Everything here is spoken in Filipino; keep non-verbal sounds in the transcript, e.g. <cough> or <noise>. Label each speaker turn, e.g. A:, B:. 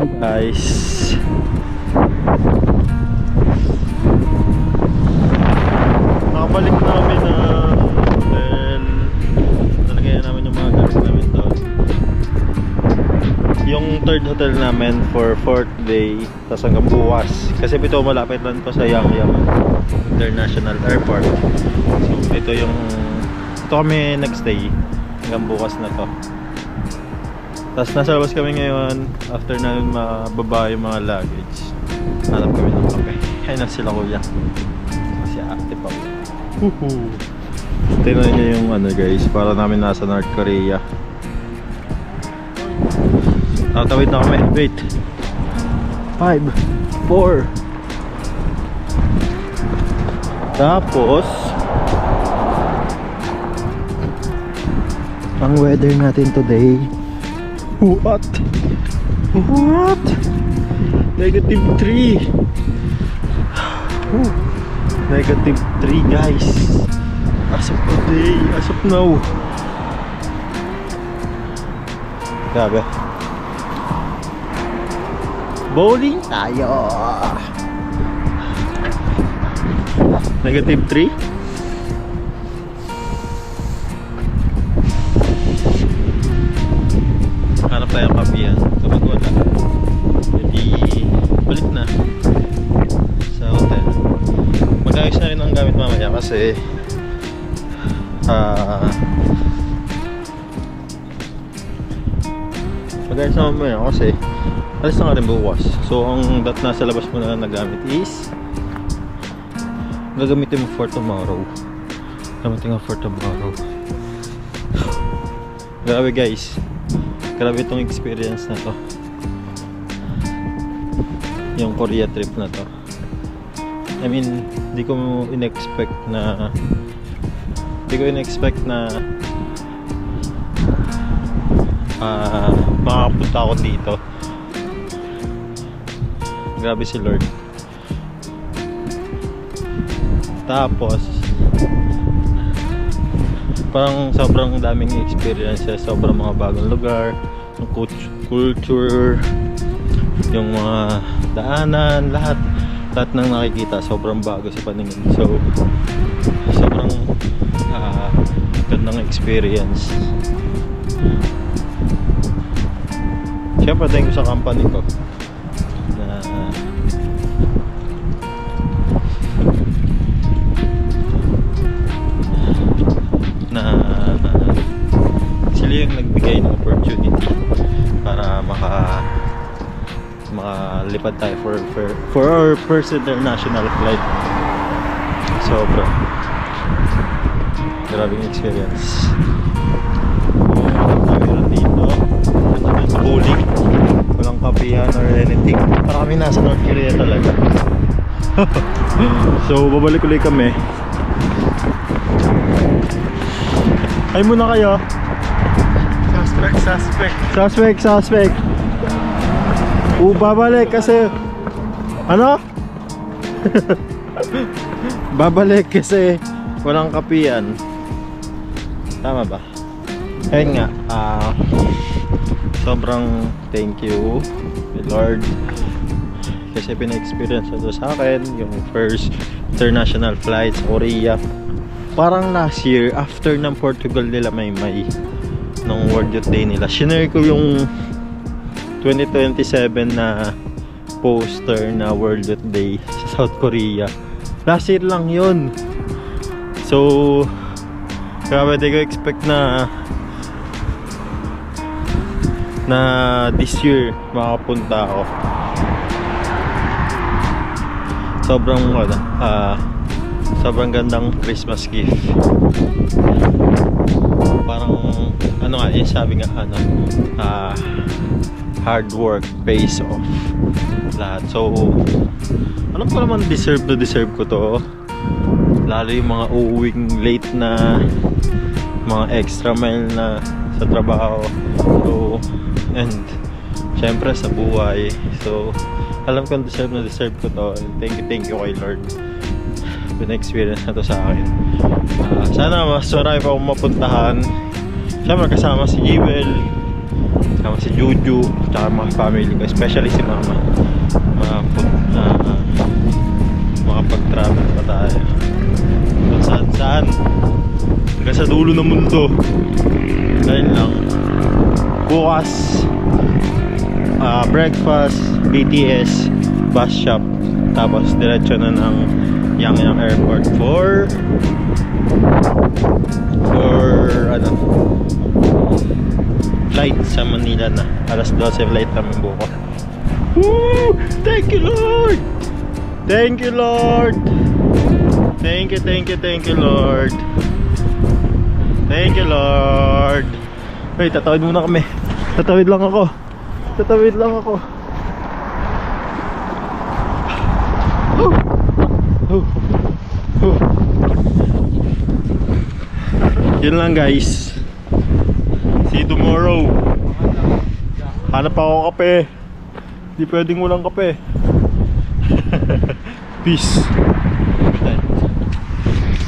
A: guys nakabalik na kami ng hotel. Nalagyan namin yung mga gamit namin doon. Yung third hotel namin for fourth day tapos hanggang bukas kasi ito malapit lang to sa Yang Yang International Airport. So ito yung ito kami nagstay hanggang bukas na to tapos nasa labas kami ngayon after namin mababa yung mga luggage hanap kami ng kape ayun na sila kuya si ate pa Woohoo! Tingnan niyo yung ano guys, para namin nasa North Korea. Tatawid na kami. Wait. 5 4 Tapos ang weather natin today What? What? Negative 3 Negative 3 guys. As of today, as of now. Grabe. Bowling? Tayo Negative 3 kasi ah Mag-ayos na mamaya kasi alis na nga rin bukas. So ang dat nasa labas mo na nagamit is Gagamitin mo for tomorrow. Gamitin nga for tomorrow. <sighs> Grabe guys. Grabe itong experience na to. Yung Korea trip na to I mean, di ko in-expect na di ko in-expect na ah makakapunta ako dito. Grabe si Lord. Tapos parang sobrang daming experiences sobrang mga bagong lugar yung cult- culture yung mga daanan lahat lahat ng nakikita sobrang bago sa paningin. So sobrang ah, gandang experience. Syempre thank you sa company ko. Na makalipad tayo for, for, for our first international flight. Sobra. Grabing experience. Meron dito. Bowling. Walang kapihan or anything. Para kami nasa North Korea talaga. <laughs> So babalik ulit kami. Ay muna kayo.
B: Suspect, suspect.
A: Suspect, suspect. O, babalik kasi... Ano? <laughs> babalik kasi walang kapian. Tama ba? Ayun nga, ah... sobrang thank you, Lord. Kasi pina-experience ito sa akin, yung first international flight sa Korea. Parang last year, after ng Portugal nila may may nung World Youth Day nila. Shinare ko yung 2027 na poster na World Youth Day sa South Korea. Last year lang yun. So, grabe, di ko expect na na this year makapunta ako. Sobrang ano, ah, sobrang gandang Christmas gift parang ano nga yung sabi nga ano ah, hard work pays off. Lahat. So alam ko naman deserve to deserve ko to. Lalo yung mga uuwing late na mga extra mile na sa trabaho. So and syempre sa buhay. So alam ko deserve na deserve ko to. Thank you thank you kay Lord. Pina-experience na to sa akin. Ah, sana mas marami pa akong mapuntahan. Syempre kasama si Jewel Kasama si Juju, tsaka mga family ko, especially si mama. Makapag, uh, makapag-travel pa tayo. Kung saan saan. Hanggang sa dulo ng mundo. Dahil lang. Bukas, ah, breakfast, BTS, bus shop, tapos diretso na ng Yang Yang Airport for for ano flight sa Manila na alas 12 flight namin bukas Woo! Thank you Lord! Thank you Lord! Thank you, thank you, thank you Lord! Thank you Lord! Wait, tatawid muna kami. Tatawid lang ako. Tatawid lang ako. Oh. Oh. Oh. Yun lang guys. See you tomorrow. Hanap ako kape. Hindi pwedeng walang kape. <laughs> Peace.